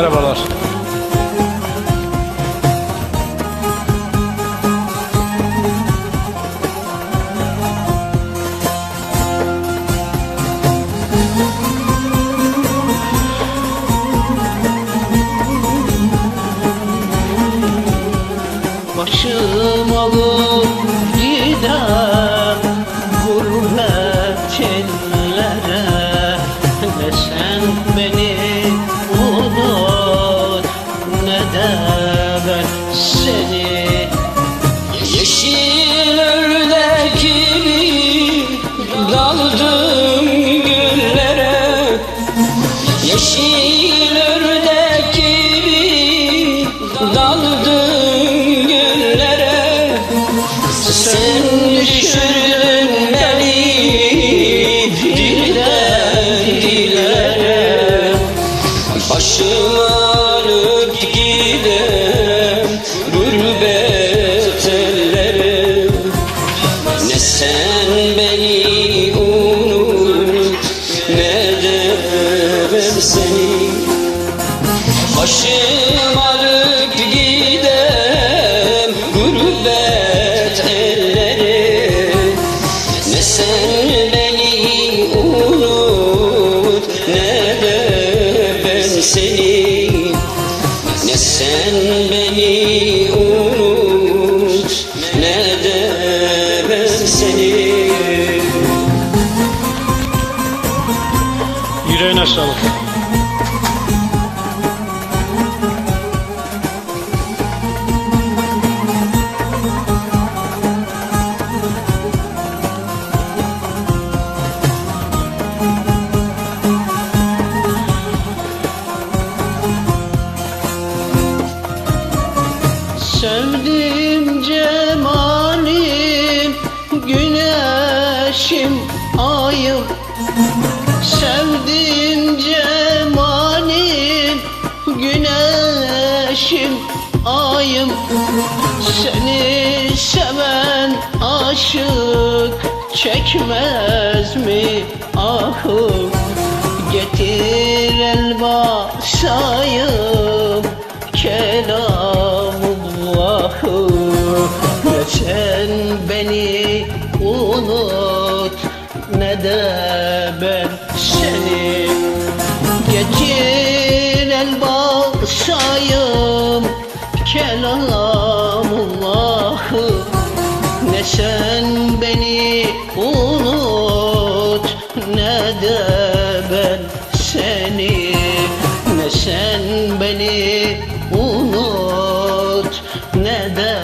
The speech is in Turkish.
Merhabalar. Başım alıp gider de seni. Yeşil ördek gibi daldım güllere. Yeşil ördek gibi daldım güllere. Sen düşürdün Başım alıp gidem gurbet ellere Ne sen beni unut ne de ben seni. Ne sen beni unut ne de ben seni. Yüreğine sağlık. Sevdim cemalim güneşim ayım. Sevdim cemalim güneşim ayım. Seni seven aşık çekmez mi ahım? Getir el ne de ben seni. Getir el basayım kelamullahı Ne sen beni unut ne de ben seni. Ne sen beni unut ne de